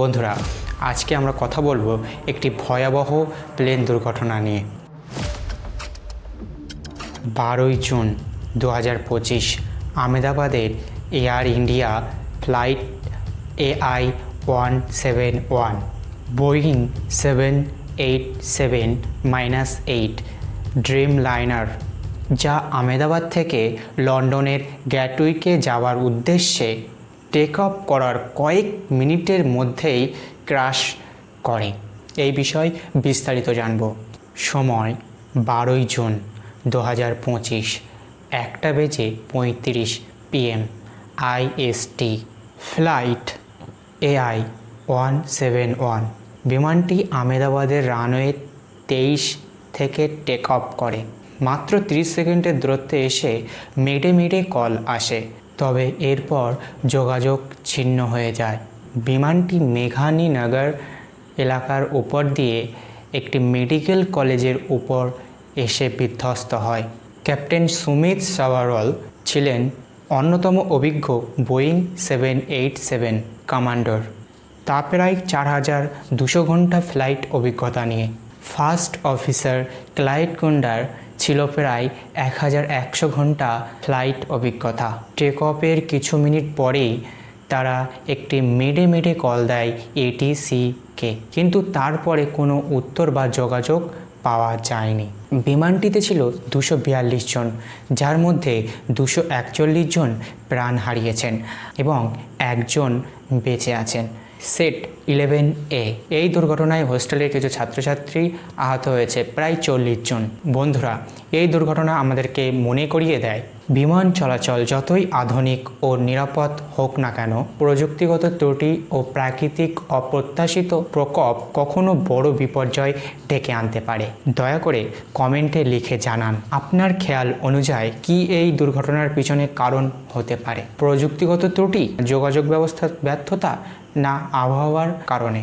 বন্ধুরা, আজকে আমরা কথা বলব একটি ভয়াবহ প্লেন দুর্ঘটনা নিয়ে। বারোই জুন দু হাজার পঁচিশ আমেদাবাদের Air India flight AI one seven one, Boeing seven eight seven minus eight Dreamliner যা আমেদাবাদ থেকে লন্ডনের গ্যাটউইকে যাওয়ার উদ্দেশ্যে টেক অফ করার কয়েক মিনিটের মধ্যেই ক্রাশ করে। এই বিষয় বিস্তারিত জানব। সময়, বারোই জুন দু হাজার পঁচিশ, একটা বেজে পঁয়ত্রিশ PM IST flight AI one seven one বিমানটি আমেদাবাদের রানওয়ে তেইশ থেকে টেক অফ করে। মাত্র 30 সেকেন্ডের দূরত্বে এসে মেডে মেডে কল আসে। তবে এরপর যোগাযোগ ছিন্ন হয়ে যায়। বিমানটি মেঘানীনগর এলাকার উপর দিয়ে একটি মেডিকেল কলেজের উপর এসে বিধ্বস্ত হয়। ক্যাপ্টেন সুমিত সাভারওয়াল ছিলেন অন্যতম অভিজ্ঞ Boeing seven eight seven commander. তা প্রায় চার হাজার দুশো ঘণ্টা ফ্লাইট অভিজ্ঞতা নিয়ে। ফার্স্ট অফিসার ক্লাইড কুন্ডার ছিল প্রায় এক হাজার একশো ঘণ্টা ফ্লাইট অভিজ্ঞতা। টেক অফের কিছু মিনিট পরেই তারা একটি মেডে মেডে কল দেয় এটিসিকে কিন্তু তারপরে কোনো উত্তর বা যোগাযোগ পাওয়া যায়নি। বিমানটিতে ছিল দুশো বিয়াল্লিশ জন, যার মধ্যে দুশো একচল্লিশ জন প্রাণ হারিয়েছেন এবং একজন বেঁচে আছেন। Seat eleven A. এই দুর্ঘটনায় হোস্টেলের কিছু ছাত্রছাত্রী আহত হয়েছে প্রায় চল্লিশ জন। বন্ধুরা, এই দুর্ঘটনা আমাদেরকে মনে করিয়ে দেয়। বিমান চলাচল যতই আধুনিক ও নিরাপদ হোক না কেন, প্রযুক্তিগত ত্রুটি ও প্রাকৃতিক অপ্রত্যাশিত প্রকোপ কখনো বড় বিপর্যয় ডেকে আনতে পারে। দয়া করে কমেন্টে লিখে জানান, আপনার খেয়াল অনুযায়ী কি এই দুর্ঘটনার পিছনে কারণ হতে পারে? প্রযুক্তিগত ত্রুটি, যোগাযোগ ব্যবস্থার ব্যর্থতা না আবহাওয়ার কারণে?